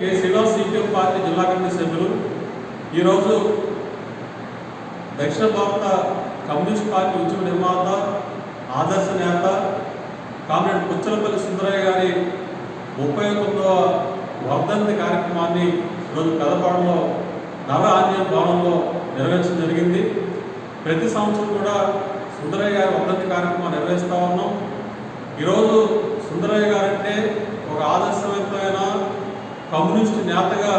K. Srinivas CPM party జిల్లా committee సభ్యులు. ఈరోజు దక్షిణ భారత కమ్యూనిస్ట్ పార్టీ ఉద్యమ నిర్మాత ఆదర్శ నేత కామ్రేడ్ పుచ్చలపల్లి సుందరయ్య గారి ముప్పై తొమ్మిదవ వర్ధంతి కార్యక్రమాన్ని ఈరోజు పెదపాడులో నవ ఆంజనేయ భవనంలో నిర్వహించడం జరిగింది. ప్రతి సంవత్సరం కూడా సుందరయ్య గారి వర్ధంతి కార్యక్రమం నిర్వహిస్తూ ఉన్నాం. ఈరోజు సుందరయ్య గారంటే ఒక ఆదర్శవంతమైన కమ్యూనిస్ట్ నేతగా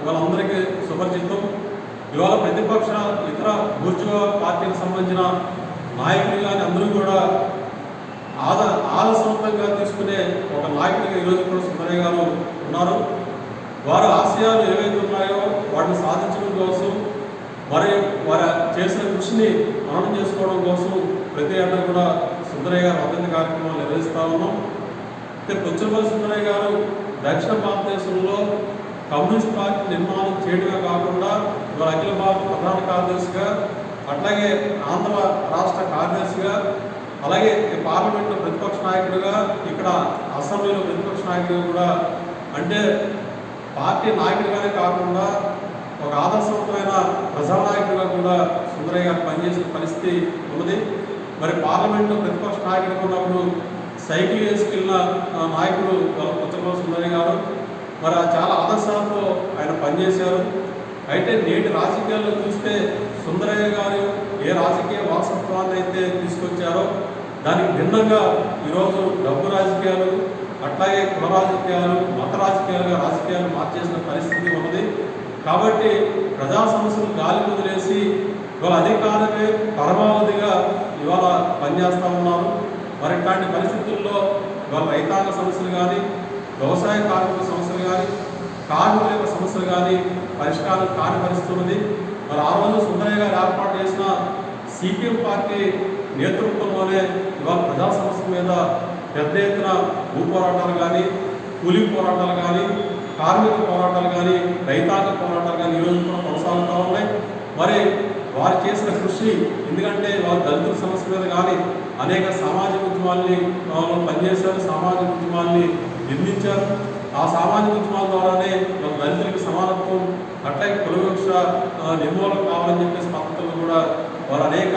ఇవాళ అందరికీ సుపరిచితం. ఇవాళ ప్రతిపక్ష ఇతర బూర్జువా పార్టీకి సంబంధించిన నాయకులు కానీ అందరూ కూడా ఆద ఆదర్శవంతంగా తీసుకునే ఒక నాయకుడిగా ఈరోజు కూడా సుందరయ్య గారు ఉన్నారు. వారు ఆశయాలు ఏవైతే ఉన్నాయో వాటిని సాధించడం కోసం మరి వారి చేసిన కృషిని మనం చేసుకోవడం కోసం ప్రతి ఏటా కూడా సుందరయ్య గారు అభివృద్ధి కార్యక్రమాలు నిర్వహిస్తూ ఉన్నాం. అయితే పుచ్చపల్లి సుందరయ్య గారు దక్షిణ భారతదేశంలో కమ్యూనిస్ట్ పార్టీ నిర్మాణం చేయడమే కాకుండా ఇవాళ అఖిల భారత ప్రధాన కార్యదర్శిగా అట్లాగే ఆంధ్ర రాష్ట్ర కార్యదర్శిగా అలాగే పార్లమెంట్లో ప్రతిపక్ష నాయకుడిగా ఇక్కడ అసెంబ్లీలో ప్రతిపక్ష నాయకుడిగా కూడా అంటే పార్టీ నాయకుడిగానే కాకుండా ఒక ఆదర్శవంతమైన ప్రజానాయకుడిగా కూడా సుందరయ్య గారు పనిచేసిన పరిస్థితి ఉన్నది. మరి పార్లమెంట్లో సైకిల్ వేసుకెళ్ళిన ఆ, నాయకుడు పుచ్చపల్లి సుందరయ్య గారు మరి ఆ చాలా ఆదర్శాలతో ఆయన పనిచేశారు. అయితే నేటి రాజకీయాల్లో చూస్తే సుందరయ్య గారు ఏ రాజకీయ వారసత్వాన్ని అయితే తీసుకొచ్చారో దానికి భిన్నంగా ఈరోజు డబ్బు రాజకీయాలు అట్లాగే కుల రాజకీయాలు మత రాజకీయాలుగా రాజకీయాలు మార్చేసిన పరిస్థితి ఉన్నది. కాబట్టి ప్రజా సమస్యలు గాలి వదిలేసి ఇవాళ అధికారమే పరమావధిగా ఇవాళ పనిచేస్తూ ఉన్నారు. మరి ఇట్లాంటి పరిస్థితుల్లో వాళ్ళ రైతాంగ సమస్యలు కానీ వ్యవసాయ కార్మిక సమస్యలు కానీ కార్మికుల యొక్క సమస్యలు కానీ పరిష్కారం కాని పరిస్థితి మరి ఆ రోజు సుందరయ్య గారు ఏర్పాటు చేసిన సిపిఎం పార్టీ నేతృత్వంలోనే ఇవాళ ప్రజా సమస్యల మీద పెద్ద ఎత్తున భూ పోరాటాలు కానీ కూలీ పోరాటాలు కానీ కార్మిక పోరాటాలు కానీ రైతాంగ పోరాటాలు కానీ ఈరోజు కూడా కొనసాగుతూ ఉన్నాయి. మరి వారు చేసిన కృషి ఎందుకంటే వారు దళితుల సమస్య మీద కానీ అనేక సామాజిక ఉద్యమాల్ని పనిచేశారు సామాజిక ఉద్యమాల్ని నిర్మించారు. ఆ సామాజిక ఉద్యమాల ద్వారానే మన దళితులకు సమానత్వం అట్లే కులవృక్ష నిర్మూలన కావాలని చెప్పేసి పద్ధతులు కూడా వారు అనేక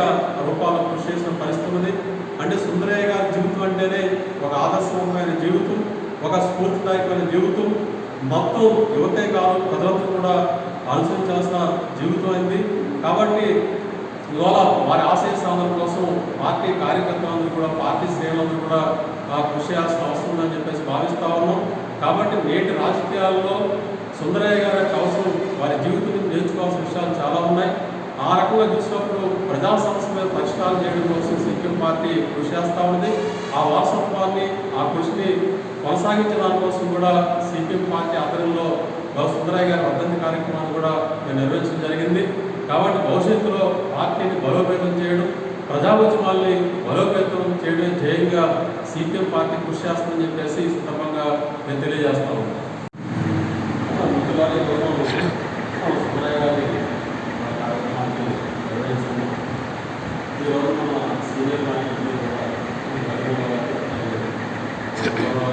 రూపాలు కృషి చేసిన పరిస్థితి ఉంది అంటే సుందరయ్య గారి జీవితం అంటేనే ఒక ఆదర్శవంతమైన జీవితం ఒక స్ఫూర్తిదాయకమైన జీవితం. మొత్తం యువతే కాదు ప్రజలందరూ కూడా అనుసరించాల్సిన జీవితం అయింది. కాబట్టి ఇవాళ వారి ఆశయ సాధన కోసం పార్టీ కార్యకర్తలందరూ కూడా పార్టీ శ్రేణులందరూ కూడా ఆ, కృషి చేయాల్సిన అవసరం ఉందని చెప్పేసి భావిస్తా ఉన్నాం. కాబట్టి నేటి రాజకీయాల్లో సుందరయ్య గారి అవసరం వారి జీవితం నేర్చుకోవాల్సిన విషయాలు చాలా ఉన్నాయి. ఆ రకంగా చూసినప్పుడు ప్రజా సమస్య మీద పరిష్కారం చేయడం కోసం సిపిఎం పార్టీ కృషి చేస్తూ ఉంది. ఆ వారసత్వాన్ని ఆ కృషిని కొనసాగించడానికి దానికోసం కూడా సిపిఎం పార్టీ ఆధ్వర్యంలో సుందరయ్య గారి వర్ధంతి కార్యక్రమాన్ని కూడా మేము నిర్వహించడం జరిగింది. కాబట్టి భవిష్యత్తులో పార్టీని బలోపేతం చేయడం ప్రజా ఉద్యమాల్ని బలోపేతం చేయడం ధ్యేయంగా సీపీఎం పార్టీ కృషి చేస్తుందని చెప్పేసి సందర్భంగా నేను తెలియజేస్తాను ముఖ్యమంత్రి ఈరోజు సుందరయ్య గారి కార్యక్రమాన్ని నిర్వహిస్తున్నాం. ఈరోజు మన సీనియర్ నాయకులు కూడా ఈ కార్యక్రమంలో గౌరవ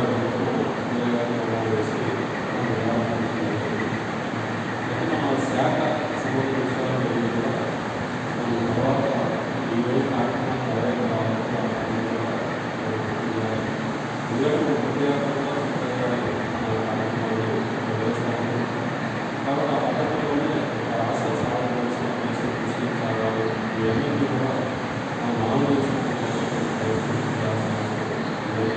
సుందరయ్య గారిని కూడా వేసి మనం నిర్వహించడం అయితే మన శాఖ సంబంధించిన విషయాల గురించి కూడా మనం తర్వాత ఈ రోజు కార్యక్రమాన్ని ఎవరైతే రావాలో వాళ్ళని కూడా నిర్వహించాలి. ఎందుకంటే మన విద్యార్థులు సుందరయ్య గారి మన కార్యక్రమాలు నిర్వహిస్తాము కాబట్టి ఆ పద్ధతిలోనే ఆ ఆశయ సాధన కోసం చేసే కృషి త్యాగాలు ఇవన్నీ కూడా మనం మనం చేసుకుంటున్న ప్రయత్నం చేయాల్సిన అవసరం ఉంది.